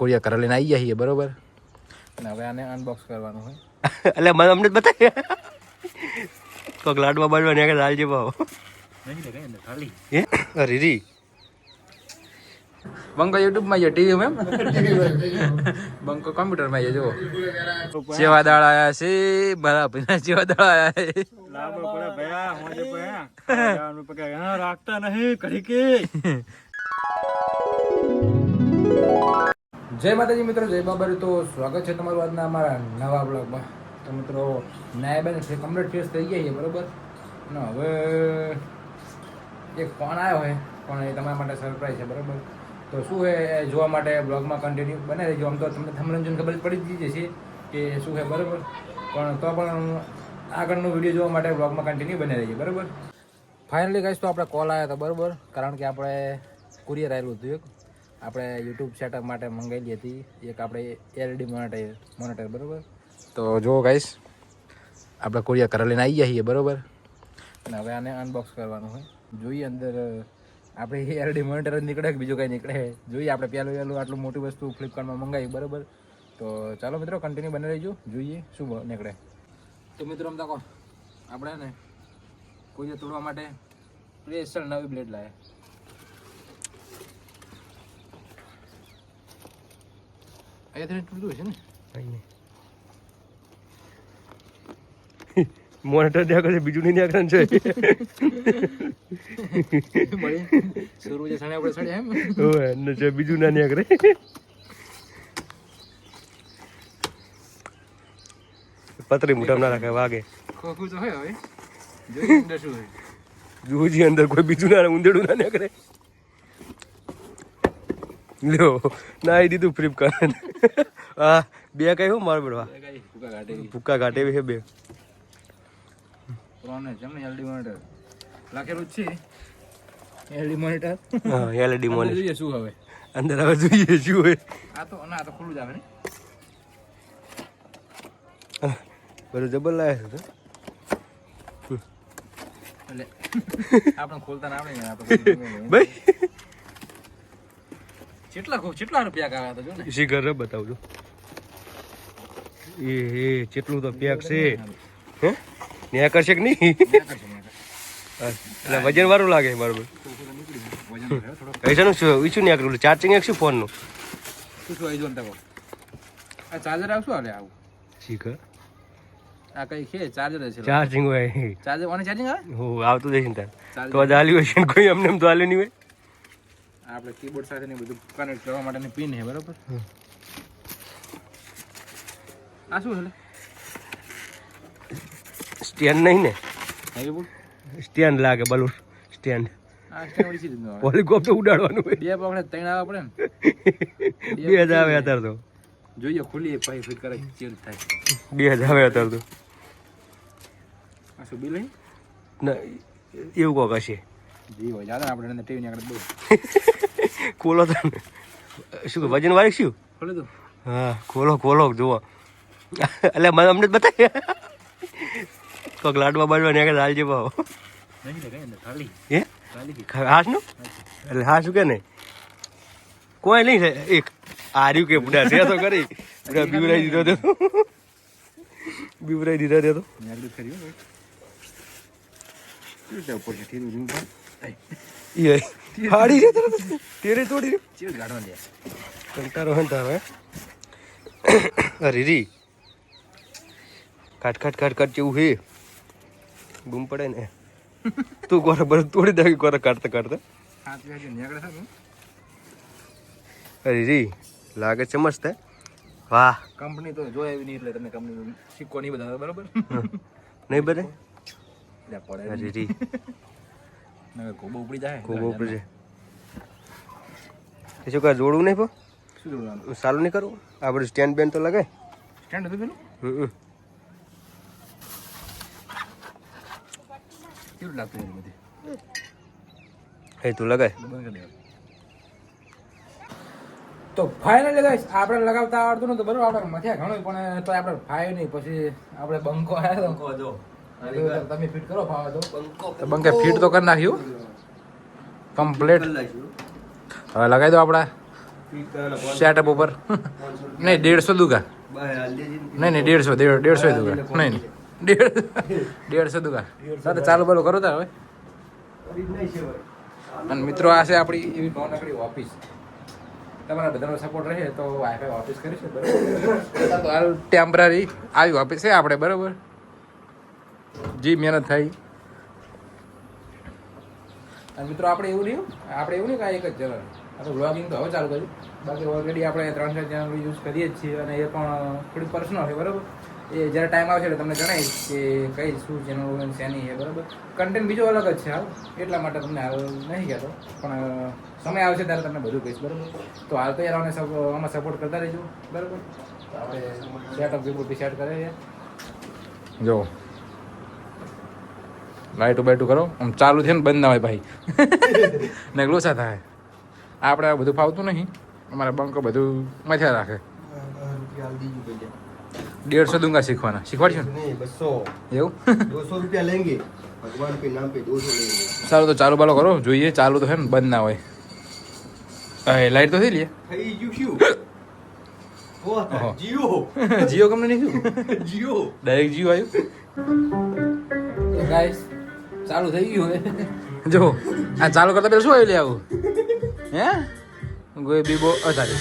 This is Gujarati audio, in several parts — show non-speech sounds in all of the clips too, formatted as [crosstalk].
કોરિયા કરા લઈને આવી જઈએ બરોબર અને હવે આને અનબોક્સ કરવાનું હોય એટલે મને અમને જ બતાવી કોક લાડવા બાડવા ને આગળ હાલજે ભાવ હે અરે રી બંકો યુટ્યુબમાં આવ્યો ટીવી મેમ બંકો કોમ્પ્યુટરમાં છે જુઓ સેવા દાળ આયા છે મારા ભાઈના સેવા દાળ આયા છે લાભ પડે ભયા ખાવાનું રાખતા નહીં કરી કે જય માતાજી મિત્રો, જય બાબર તો સ્વાગત છે તમારું આજના અમારા નવા બ્લોગમાં. તો મિત્રો, નાયબેન કમ્પ્લીટ ફેસ થઈ ગયા છે, બરોબર? ને હવે એક ફોન આવ્યો હોય પણ એ તમારા માટે સરપ્રાઈઝ છે, બરોબર? તો શું છે જોવા માટે બ્લોગમાં કન્ટિન્યુ બને રહેજો. આમ તો તમને થમરંજન ખબર પડી જ જશે કે શું છે, બરોબર? પણ તો પણ આગળનો વીડિયો જોવા માટે બ્લોગમાં કન્ટિન્યુ બને રહેજો બરોબર? ફાઇનલી કહીશ તો આપણે કોલ આવ્યો હતા, બરોબર? કારણ કે આપણે કુરિયર આવેલું હતું એક. આપણે યુટ્યુબ સેટઅપ માટે મંગાવેલી હતી. એક આપણે એલઈડી મોનિટર મોનિટર બરોબર? તો જો ગાઈશ આપણે કોરિયા કરા લઈને આવી જઈએ બરોબર? અને હવે આને અનબોક્સ કરવાનું હોય જોઈએ અંદર, આપણે એલઈડી મોનિટર જ નીકળે કે બીજું કંઈ નીકળે? જોઈએ આપણે પહેલું પહેલું આટલું મોટી વસ્તુ ફ્લિપકાર્ટમાં મંગાવી, બરોબર? તો ચાલો મિત્રો કન્ટિન્યુ બને રહીજો. જોઈએ શું નીકળે. તો મિત્રો તકો આપણે ને કુરિયર તોડવા માટે સ્પેશિયલ નવી બ્લેડ લાવ્યા અહીંયાથી તૂટતું હશે ને મોનિટર ત્યાં કરે બીજું નહીં ત્યાં છે સૂરજ સણે આપણે સડ્યા એમ ઓય ને છે બીજું ના ત્યાં કરે પતરી મોઢામાં ના રાખે વાગે ખોખું તો હોય હવે જોઈએ અંદર શું હોય જુજી અંદર કોઈ બીજું ના ઊંધેડું ના ત્યાં કરે લ્યો. ના દીધું ફ્લિપકાર્ટ હા બે કઈ હું મારું કાઢે ભૂકા ઘાટે છે બે. પ્રોને છે ને એલડી મોનિટર લાખેલું છે. એલડી મોનિટર હા એલઈડી મોનિટર જોઈએ શું હવે. અંદર હવે જોઈએ શું આ તો ના તો ખુલ્લું જ આવે ને. બધું જબર લાગે છે એટલે [laughs] આપણે ખોલતા ના આવડે ને આપણે [laughs] ભાઈ કેટલા કેટલા રૂપિયા કાવ્યા હતા જો ને? શિખર બતાવજો. એ એ કેટલું તો પેક છે. હે? ને કરશે કે નહીં? ત્યાં ત્યાં. એટલે વજન વાળું લાગે બરોબર. પૈસાનું શું ઈચ્છું નહીં આકરું ચાર્જિંગ એક શું ફોનનું શું શું આવી જો ને તકો. આ ચાર્જર આવશું હાલે આવું? ઠીક આ કઈ છે? ચાર્જર છે. ચાર્જિંગ હોય. ચાર્જર ઓને ચાર્જિંગ આવે? હો આવતું જઈશ ને તાર. તો આ આલ્યું હશે કોઈ અમને એમ તો આલ્યું નહીં હોય. આપણે કીબોર્ડ સાથે ને બધું કનેક્ટ કરવા માટેની પિન છે બરાબર? આ શું છે સ્ટેન્ડ નહીં ને? સ્ટેન્ડ લાગે બલૂન સ્ટેન્ડ [laughs] જ. હોલિકોપ્ટર ઉડાડવાનું બે આપણે ત્રણ આવે પડે બે હજાર આવે અત્યારે તો. જોઈએ ખુલી પછી ફિટ કરે ચેન્જ થાય. બે હજાર આવે અત્યારે તો. આ શું બિલ નહીં? ના એવું કોક હશે. જી હોય જાતે આપણે એને ટીવી આગળ બહુ ખોલો તો શું વજન વાળી શું? ખોલી હા ખોલો ખોલો જુઓ. એટલે મને અમને જ બતાવી. કોક લાડવા બાડવા ને આગળ લાલજી ભાવ હે? ખાલી હાસનું? એટલે હા શું કે નહીં? કોઈ નહીં એક આર્યું કે બુડા છે તો કરી બુડા બીવરાઈ દીધો તો. બીવરાઈ દીધો તે. તો દે કંટારો હે ને તારો હે અરે રી. કાટ કાટ કાટ કાટ જેવું હે. બૂમ પડે ને. તું કોરે બરફ તોડી દે કોરે કાઢતા કાઢતા? અરે રી લાગે છે મસ્ત વાહ. કંપની તો જોઈ આવી નહીં એટલે તમને કંપની સિક્કો નહીં બધા બરાબર? નહીં બધે અરે રી. કોબો ઉપડી જાય ખૂબ ઉપડી જાય શું જોડવું નહીં પો શું સારું નહીં કરવું આપણે સ્ટેન્ડ બેન તો લગાય સ્ટેન્ડ હતું પેલું હમ કેવું લાગતું એની બધી એ તું લગાય તો ફાઇનલી ગાઈસ આપણે લગાવતા આવડતું નતું બરોબર આપણે મથ્યા ઘણું પણ તો આપણે ફાય નહીં પછી આપણે બંકો આવ્યો બંકો એટલે તમે ફિટ કરો તો. બંકે ફિટ તો કરી નાખ્યું? કમ્પ્લીટ. હવે લગાવી દો આપણા સેટઅપ ઉપર. નહીં દેડસો દુગા. નહીં નહીં દેડસો દેડ દેડસો દુગા. નહીં નહીં. દેડ દેડસો દુગા. સાથે ચાલુ બાલુ કરો તાર હવે. અને મિત્રો આ છે આપણી એવી ભાવનગરી ઓફિસ. તમારા બધાનો સપોર્ટ રહે તો વાઈફાઈ ઓફિસ કરીશું બરાબર? [laughs] તો હાલ ટેમ્પરરી આવી ઓફિસ છે આપણે બરાબર? જી મહેનત થઈ અને મિત્રો આપણે એવું નહીં આપણે એવું નહીં કે એક જ ચેનલ. આપણે બ્લોગિંગ તો હવે ચાલુ કર્યું. બાકી ઓલરેડી આપણે ત્રણ ચાર ચેનલ યુઝ કરીએ જ છીએ અને એ પણ થોડી પર્સનલ છે બરાબર? એ જ્યારે ટાઈમ આવશે એટલે તમને જણાવીશ કે કઈ શું ચેનલ શેની છે બરાબર? કન્ટેન્ટ બીજો અલગ જ છે હાલ. એટલા માટે તમને હાલ નહીં કહેતો. પણ સમય આવશે ત્યારે તમને બધું કહીશ બરાબર? તો હાલ તો યાર અમને અમે આમાં સપોર્ટ કરતા રહેજો બરાબર? આપણે સેટઅપ જે બધી સેટ કરે છે જો. લાઇટો બાઇટો કરો. આમ ચાલુ છે ને બંધ ના હોય ભાઈ. [laughs] ને લોચા થાય. આપણે આ બધું ફાવતું નહીં. અમારા બંકો બધું મજા રાખે. દેડસો ડુંગા શીખવાના. શીખવાડશું ને? બસો. એવું? દોસો રૂપિયા લેંગે. ભગવાન પે નામ પે દોસો લેંગે સારું તો ચાલુ બાલો કરો. જોઈએ ચાલુ તો છે ને બંધ ના હોય. એ લાઈટ તો થઈ લે. થઈ ગયું શું? [laughs] જીઓ. [laughs] જીઓ કંપની નહીં જીઓ. ડાયરેક્ટ જીઓ આવ્યું? ગાઈસ ચાલુ થઈ ગયું હવે [laughs] જો આ ચાલુ કરતા પેલા શું આવી લે આવું? હે? ગોય બીબો અધારી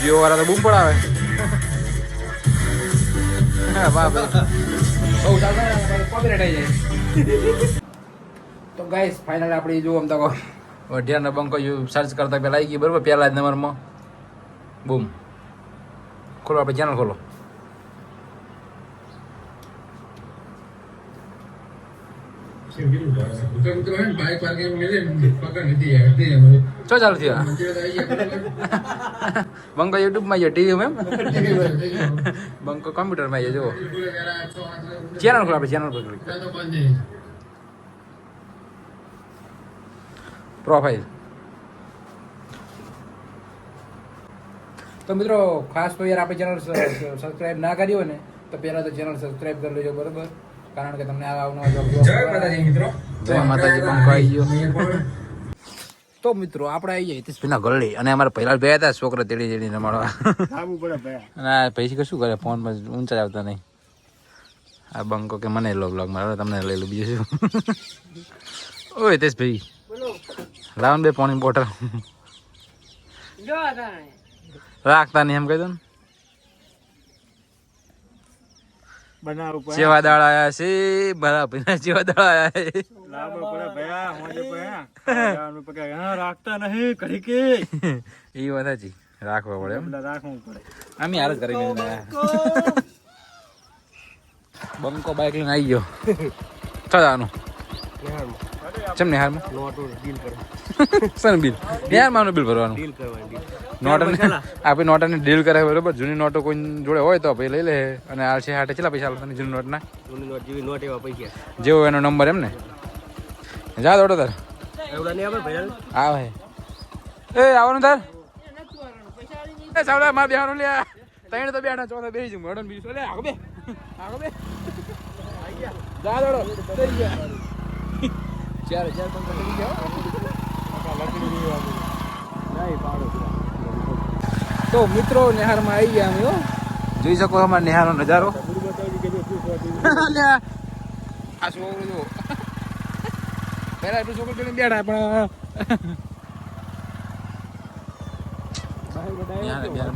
જીઓ વાળા તો બૂમ પડાવે. તો ગાઈસ ફાઇનલ આપણે જો આમ તો વઢિયાનો બંકો સર્ચ કરતા પહેલા આવી ગઈ બરોબર? પહેલા જ નંબરમાં. બૂમ. ખોલો આપણે ચેનલ ખોલો. શું ચાલુ થયું બંકો યુટ્યુબમાં છે ટીવી એમ? બંકો કોમ્પ્યુટરમાં છે જુઓ ચેનલ ખોલો આપણે ચેનલ પર પ્રોફાઇલ તો મિત્રો ખાસ તો યાર આપણે ચેનલ સબસ્ક્રાઇબ ના કરી હોય ને તો પહેલાં તો ચેનલ સબસ્ક્રાઇબ કરી લેજો બરોબર? કારણ કે તમને આ આવનો જય માતાજી મિત્રો. જય માતાજી બંકો આવી ગયો. તો મિત્રો આપણે આવી જાય હિતેશભાઈના ગલ્લી અને અમારે પહેલા ગયા હતા છોકરા તેડી તેડીને મળવા આવું પડે ભાઈ અને આ પૈસા કશું કરે ફોન પર ઊંચા આવતા નહીં. આ બંકો કે મને લો બ્લોગ મારો તમને લઈ લો બીજું શું. ઓ હિતેશભાઈ લાવો ને બે પાણી બોટલ. રાખતા નહીં એમ કહી દો ને. બનાવું પડે. જેવા દાળ આયા છે બરાબર જેવા દાળ આયા છે. લાબો પડે ભયા હોજે પડે પકે હા રાખતા નહીં કઢી કે? [laughs] એ વાત સાચી. રાખવા પડે એમ. રાખવું પડે. આમ હાલ જ કરી બંકો બાઈક લઈને આવી ગયો. થવાનું ચમ ને હારમાં નોટો ડીલ કરો સન બિલ યાર માનું બિલ ભરવાનું? ડીલ કરવાની ડીલ નોટને આપણે નોટને ડીલ કરાવે બરોબર? જૂની નોટો કોઈ જોડે હોય તો પછી લઈ લે. અને આ છે હાટે કેટલા પૈસા આપતા જૂની નોટના? જૂની નોટ જેવી નોટ એવા પૈસા. જેવો એનો નંબર એમ ને? જા દોડો તાર. એવડા નહીં આવે ભાઈ આવે. એ આવવાનું તાર. એ સાવડા માં બેહારો લે. તૈણ તો બેઠા ચોથા બેહી જમ મડન બીજું લે આગો બે. આગો બે. જા દોડો. થઈ ગયા ચાર ચાર પણ થઈ ગયા તો મિત્રો નિહારમાં આવી ગયા અમે જોઈ શકો અમારા નિહારનો નજારો. આ છોકરું જો પેલા એટલું છોકરું પેલી બેઠા પણ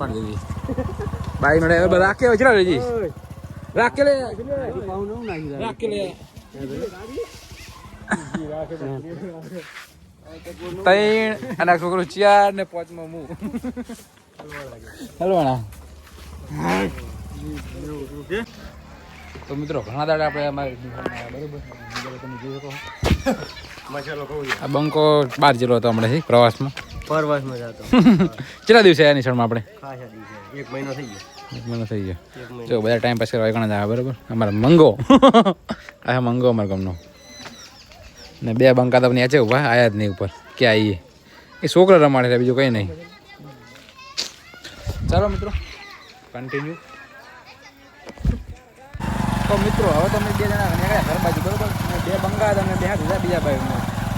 ભાઈ બાઈ મેળે રાખે રાખે લે. રાખે લે. તૈણ અને છોકરો ચાર ને પાંચમાં મુ. હલવાણા તો મિત્રો ઘણા દાડા આપણે અમારે બરોબર? તમે જોઈ શકો આ બંકો બાર જેલો હતો હમણાંથી પ્રવાસમાં પરવાસમાં. જતો કેટલા દિવસે આયા નિશાળમાં આપણે? એક મહિનો થઈ ગયો. એક મહિનો. થઈ ગયો જો બધા ટાઈમ પાસ કરવા ઘણા જાય બરાબર? અમારે મંગો. [laughs] આ મંગો અમારા ગામનો. ને બે બંકા તમને નીચે ઊભા આયા જ નહીં ઉપર. કે આવીએ એ છોકરા રમાડે છે બીજું કંઈ નહીં. ચાલો મિત્રો કન્ટિન્યુ તો મિત્રો હવે તમે બે જણા નીકળ્યા ઘર બાજુ બરોબર? બે બંગા હતા અને બે હાથ બીજા ભાઈ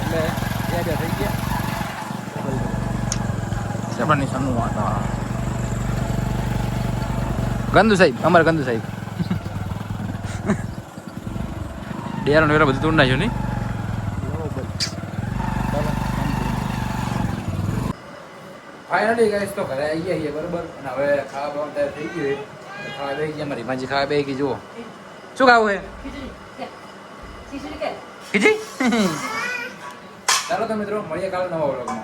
એટલે બે બે થઈ ગયા. આપણા નિશાનનું વાતા ગંદુ સાહેબ અમારે ગંદુ સાહેબ. [laughs] ડેરાનો વેરા બધું તોડ નાખ્યો નહીં? ફાઇનલી ગાઈસ તો ઘરે આવી ગયા છીએ બરોબર? અને હવે ખાવા બાવા તૈયાર થઈ ગયું છે. ખાવા બેસી ગયા મારી ભાજી ખાવા ગઈ જુઓ. શું ખાવું છે? ખીચડી. [laughs] ચાલો તો મિત્રો મળીએ કાલે નવા વ્લોગમાં